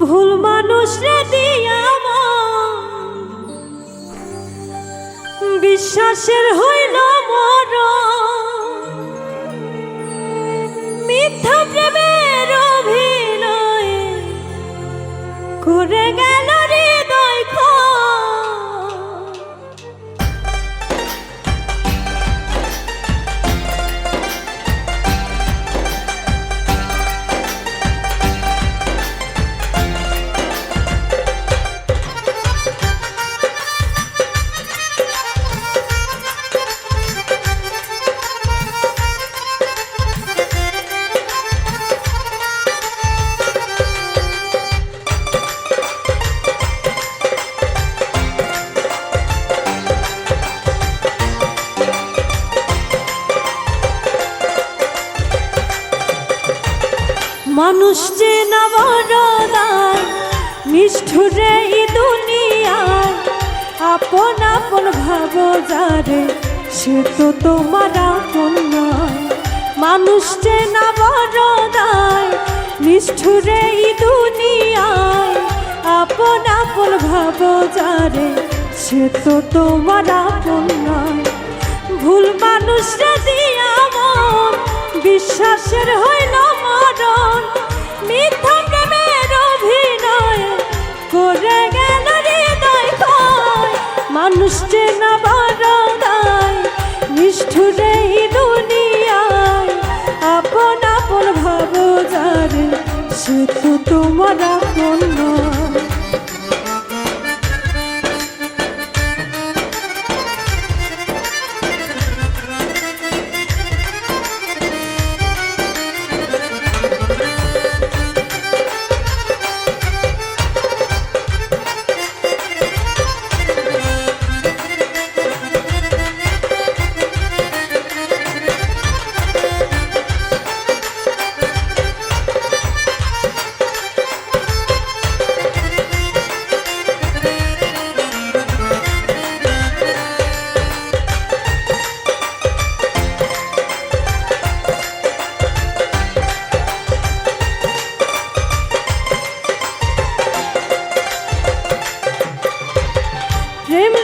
ভুল মানুষ রে দিয়া বিশ্বাসের হইল মর মিথ্যা প্রেমের অভিনয় করে মানুষ যে না বড়দায় নিষ্ঠুরে এই দুনিয়ায় আপন আপন ভাব যারে, সে তো তোমার আপন নয়। মানুষ যে না বড়দায় নিষ্ঠুরে দুনিয়ায় আপন আপন ভাব যারে, সে তো তোমার আপন নয়। ভুল মানুষ রে দিয়া মন বিশ্বাসের হইল মরণ মিথ্যা প্রেমের অভিনয় করে গেল হৃদয় ক্ষয় মানুষ যে না বড়দায় এই দুনিয়ায়, আপন আপন ভাব যারে সে তো তোমার আপন নয়।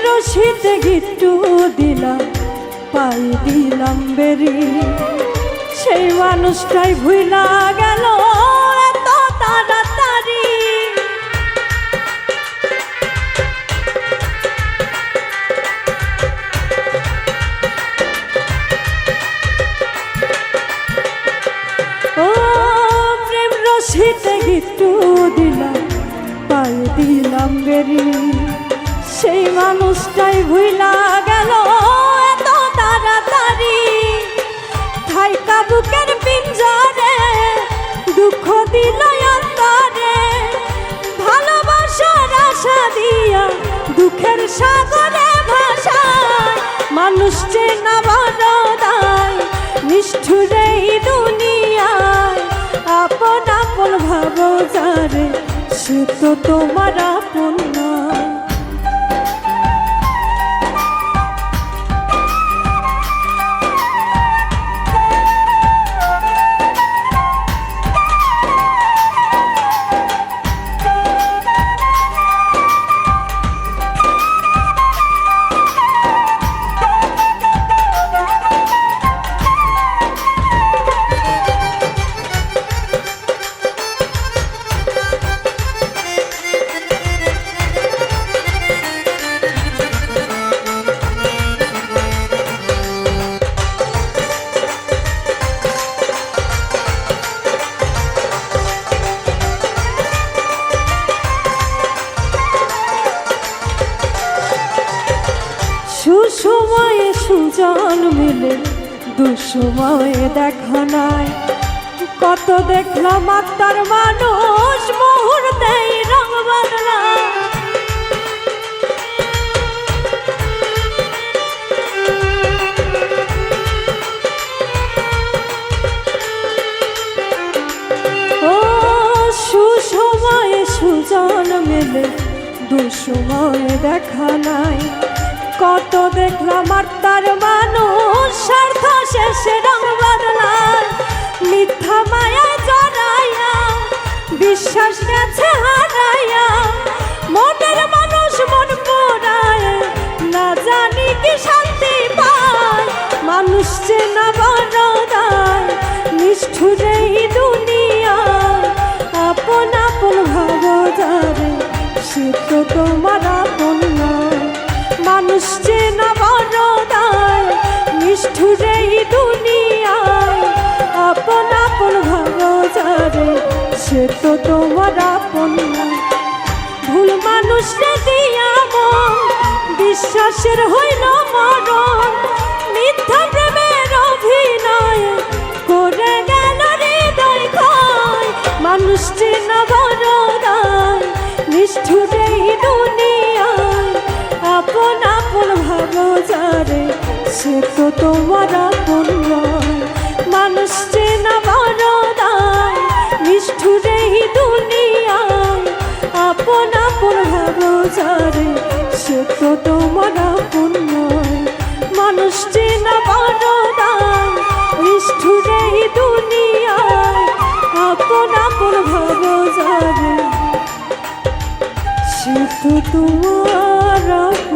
রশিতে গিট্টু দিলাম, পাই দিলাম বেরি। সেই মানুষটাই ভুইলা গেল এত তাড়াতাড়ি। ও প্রেম রশিতে গিট্টু দিলাম, পাই দিলাম বেরি। সেই মানুষটাই ভুইলা গেল। এত তাড়াতাড়ি থাইকা বুকের পিঞ্জরে দুঃখ দিল অন্তরে। ভালোবাসার আশা দিয়া দুঃখের সাগরে ভাষায় মানুষ চেনা বড়দায় নিষ্ঠুরে দুনিয়ায়। আপন আপন ভাব যারে সে তো তোমার আপন দুসময়ে দেখা নাই। কত দেখলাম আত্মার মানুষ মুহূর্তেই রং সুজন মেলে দুসময়ে দেখা নাই। কত দেখলাম আর তার মানুষ স্বার্থ শেষে রং বদলায়। মিথ্যা মায়া জড়াইয়া, বিশ্বাস গেছে হারাইয়া। মোটের মানুষ মন পোড়ায় না জানি কি শান্তি পায়। মানুষ চেনা সে তো তোমার আপন ভুল মানুষ মন, বিশ্বাসের হইল মরণ। মিথ্যা প্রেমের অভিনয় করে গেল হৃদয় মানুষ চেনা বড়দায় নিষ্ঠুরে আপন আপন ভাবো যারে সে তো তোমার আপন মানুষ চেনা নিষ্ঠুরে দুনিয়ায় আপন আপন যারে সে তো তোমার আপন নয় মানুষ চেনা তো তোমার।